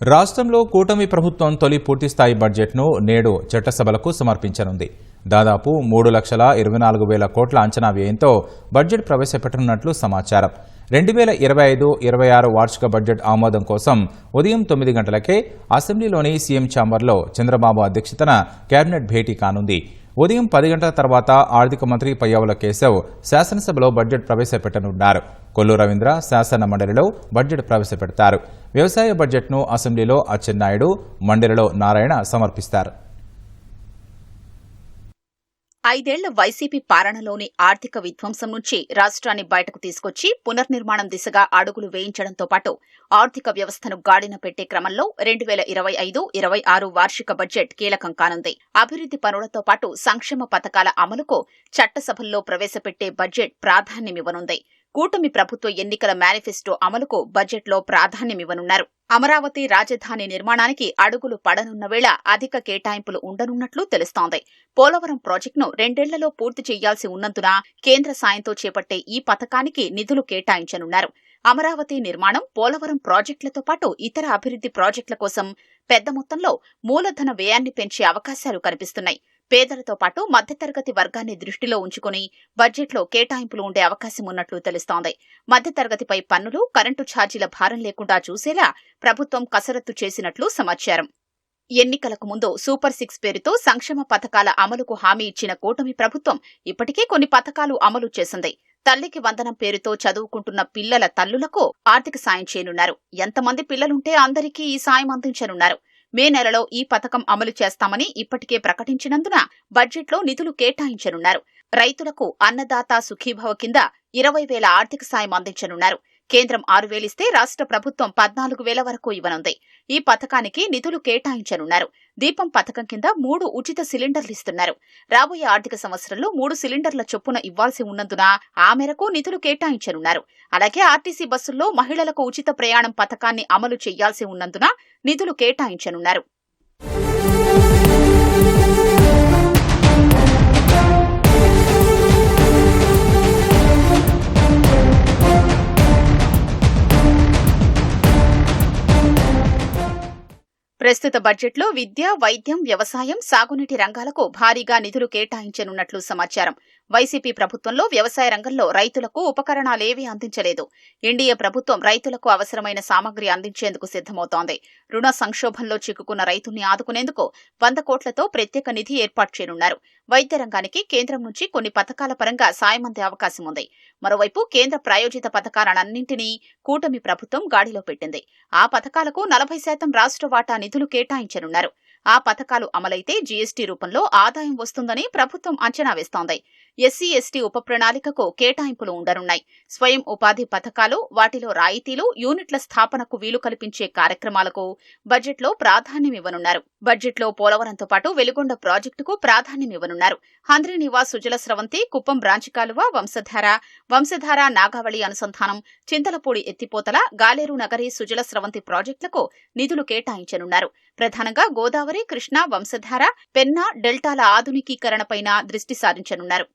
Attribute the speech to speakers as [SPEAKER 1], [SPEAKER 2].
[SPEAKER 1] రాష్ట్రంలో కూటమి ప్రభుత్వం తొలి పూర్తిస్థాయి బడ్జెట్ను నేడు చట్టసభలకు సమర్పించనుంది. దాదాపు మూడు లక్షల ఇరవై నాలుగు వేల కోట్ల అంచనా వ్యయంతో బడ్జెట్ ప్రవేశపెట్టనున్నట్లు సమాచారం. రెండు వేల ఇరవై ఐదు ఇరవై ఆరు వార్షిక బడ్జెట్ ఆమోదం కోసం ఉదయం తొమ్మిది గంటలకే అసెంబ్లీలోని సీఎం ఛాంబర్లో చంద్రబాబు అధ్యక్షతన కేబినెట్ భేటీ కానుంది. ఉదయం పది గంటల తర్వాత ఆర్థిక మంత్రి పయ్యావుల కేశవ్ శాసనసభలో బడ్జెట్ ప్రవేశపెట్టనున్నారు. కొల్లు రవీంద్ర శాసన మండలిలో బడ్జెట్ ప్రవేశపెడతారు. వ్యవసాయ బడ్జెట్ను అసెంబ్లీలో అచ్చెన్నాయుడు మండలిలో నారాయణ సమర్పిస్తారు.
[SPEAKER 2] ఐదేళ్ళ వైసీపీ పాలనలోని ఆర్థిక విధ్వంసం నుంచి రాష్ట్రాన్ని బయటకు తీసుకొచ్చి పునర్నిర్మాణం దిశగా అడుగులు వేయించడంతో పాటు ఆర్థిక వ్యవస్థను గాడిన పెట్టే క్రమంలో రెండు వేల ఇరవై ఐదు ఇరవై ఆరు వార్షిక బడ్జెట్ కీలకం కానుంది. అభివృద్ది పనులతో పాటు సంక్షేమ పథకాల అమలుకు చట్టసభల్లో ప్రవేశపెట్టే బడ్జెట్ ప్రాధాన్యమివ్వనుంది. కూటమి ప్రభుత్వ ఎన్నికల మేనిఫెస్టో అమలుకు బడ్జెట్లో ప్రాధాన్యమివ్వనున్నారు. అమరావతి రాజధాని నిర్మాణానికి అడుగులు పడనున్న వేళ అధిక కేటాయింపులు ఉండనున్నట్లు తెలుస్తోంది. పోలవరం ప్రాజెక్టును రెండేళ్ళలో పూర్తి చేయాల్సి ఉన్నందున కేంద్ర సాయంతో చేపట్టే ఈ పథకానికి నిధులు కేటాయించనున్నారు. అమరావతి నిర్మాణం పోలవరం ప్రాజెక్టులతో పాటు ఇతర అభివృద్ది ప్రాజెక్టుల కోసం పెద్ద మొత్తంలో మూలధన వ్యయాన్ని పెంచే అవకాశాలు కనిపిస్తున్నాయి. పేదలతో పాటు మధ్యతరగతి వర్గాన్ని దృష్టిలో ఉంచుకుని బడ్జెట్లో కేటాయింపులు ఉండే అవకాశం ఉన్నట్లు తెలుస్తోంది. మధ్యతరగతిపై పన్నులు కరెంటు ఛార్జీల భారం లేకుండా చూసేలా ప్రభుత్వం కసరత్తు చేసినట్లు సమాచారం. ఎన్నికలకు ముందు సూపర్ సిక్స్ పేరుతో సంక్షేమ పథకాల అమలుకు హామీ ఇచ్చిన కూటమి ప్రభుత్వం ఇప్పటికే కొన్ని పథకాలు అమలు చేసింది. తల్లికి వందనం పేరుతో చదువుకుంటున్న పిల్లల తల్లులకు ఆర్థిక సాయం చేయనున్నారు. ఎంతమంది పిల్లలుంటే అందరికీ ఈ సాయం అందించనున్నారు. మే నెలలో ఈ పథకం అమలు చేస్తామని ఇప్పటికే ప్రకటించినందున బడ్జెట్లో నిధులు కేటాయించనున్నారు. రైతులకు అన్నదాత సుఖీభవ కింద ఇరవై వేల ఆర్థిక సాయం అందించనున్నారు. కేంద్రం ఆరు వేలిస్తే రాష్ట్ర ప్రభుత్వం పద్నాలుగు వేల వరకు ఇవ్వనుంది. ఈ పథకానికి నిధులు కేటాయించనున్నారు. దీపం పథకం కింద మూడు ఉచిత సిలిండర్లు ఇస్తున్నారు. రాబోయే ఆర్థిక సంవత్సరంలో మూడు సిలిండర్ల చొప్పున ఇవ్వాల్సి ఉన్నందున ఆ మేరకు నిధులు కేటాయించనున్నారు. అలాగే ఆర్టీసీ బస్సుల్లో మహిళలకు ఉచిత ప్రయాణం పథకాన్ని అమలు చేయాల్సి ఉన్నందున నిధులు కేటాయించనున్నారు. ప్రస్తుత బడ్జెట్లో విద్య వైద్యం వ్యవసాయం సాగునీటి రంగాలకు భారీగా నిధులు కేటాయించనున్నట్లు సమాచారం. వైసీపీ ప్రభుత్వంలో వ్యవసాయ రంగంలో రైతులకు ఉపకరణాలేవీ అందించలేదు. ఎన్డీఏ ప్రభుత్వం రైతులకు అవసరమైన సామగ్రి అందించేందుకు సిద్దమవుతోంది రుణ సంక్షోభంలో చిక్కుకున్న రైతుల్ని ఆదుకునేందుకు వంద కోట్లతో ప్రత్యేక నిధి ఏర్పాటు చేయనున్నారు. వైద్య రంగానికి కేంద్రం నుంచి కొన్ని పథకాల పరంగా సాయం అందే అవకాశం ఉంది. మరోవైపు కేంద్ర ప్రాయోజిత పథకాలన్నింటినీ కూటమి ప్రభుత్వం గాడిలో పెట్టింది. ఆ పథకాలకు నలభై శాతం రాష్ట్ర వాటా నిధులు కేటాయించనున్నారు. ఆ పథకాలు అమలైతే జీఎస్టీ రూపంలో ఆదాయం వస్తుందని ప్రభుత్వం అంచనా వేస్తోంది. ఎస్సీ ఎస్టీ ఉప ప్రణాళికకు కేటాయింపులు ఉండనున్నాయి. స్వయం ఉపాధి పథకాలు వాటిలో రాయితీలు యూనిట్ల స్థాపనకు వీలు కల్పించే కార్యక్రమాలకు బడ్జెట్లో ప్రాధాన్యమివ్వనున్నారు బడ్జెట్లో పోలవరంతో పాటు వెలుగొండ ప్రాజెక్టుకు ప్రాధాన్యమివ్వనున్నారు హంద్రి నివాస్ సుజల స్రవంతి కుప్పం బ్రాంచి కాలువ వంశధార వంశధార నాగావళి అనుసంధానం చింతలపూడి ఎత్తిపోతల గాలేరు నగరి సుజల స్రవంతి ప్రాజెక్టులకు నిధులు కేటాయించనున్నారు. ప్రధానంగా గోదావరి కృష్ణా వంశధార పెన్నా డెల్టాల ఆధునికీకరణపైన దృష్టి సారించనున్నారు.